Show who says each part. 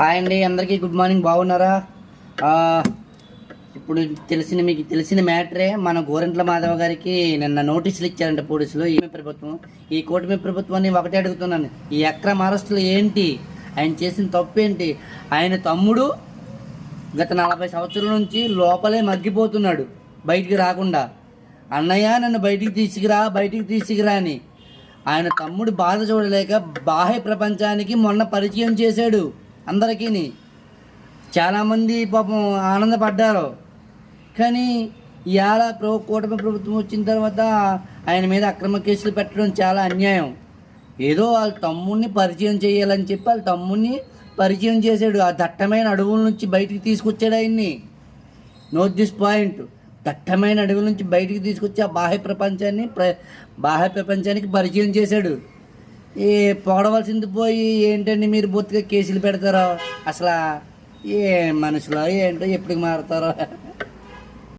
Speaker 1: Hi అండి అందరికీ good morning బాగున్నారా? ఇప్పుడు తెలిసిన మీకు తెలిసిన మ్యాటరే మన గోరెంట్ల మాధవ గారికి నిన్న నోటీసులు ఇచ్చారంట పోలీసులు ఈ ప్రభుత్వం. ఈ కూటమి ప్రభుత్వాన్ని ఒకటే అడుగుతున్నాను. ఈ అక్రమ అరెస్టులు ఏంటి? ఆయన చేసిన తప్పు ఏంటి ఆయన తమ్ముడు గత నలభై సంవత్సరాల నుంచి లోపలే మగ్గిపోతున్నాడు బయటికి రాకుండా. అన్నయ్య నన్ను బయటికి తీసుకురా బయటికి తీసుకురా అని. ఆయన తమ్ముడు బాధ చూడలేక బాహ్య ప్రపంచానికి మొన్న పరిచయం చేశాడు. అందరికీ చాలామంది పాపం ఆనందపడ్డారు. కానీ ఇవాళ ప్రభు కూటమి ప్రభుత్వం వచ్చిన తర్వాత ఆయన మీద అక్రమ కేసులు పెట్టడం చాలా అన్యాయం. ఏదో వాళ్ళ తమ్ముడిని పరిచయం చేయాలని చెప్పి వాళ్ళ తమ్ముడిని పరిచయం చేశాడు. ఆ దట్టమైన అడవుల నుంచి బయటికి తీసుకొచ్చాడు ఆయన్ని. నోట్ దిస్ పాయింట్ దట్టమైన అడవుల నుంచి బయటికి తీసుకొచ్చి ఆ బాహ్య ప్రపంచాన్ని ప్ర బాహ్య ప్రపంచానికి పరిచయం చేశాడు. ఏ పొగడవలసింది పోయి ఏంటండి మీరు బొత్తిగా కేసులు పెడతారో? అసలు ఏ మనుషులు ఏంటో ఎప్పటికి మారుతారో?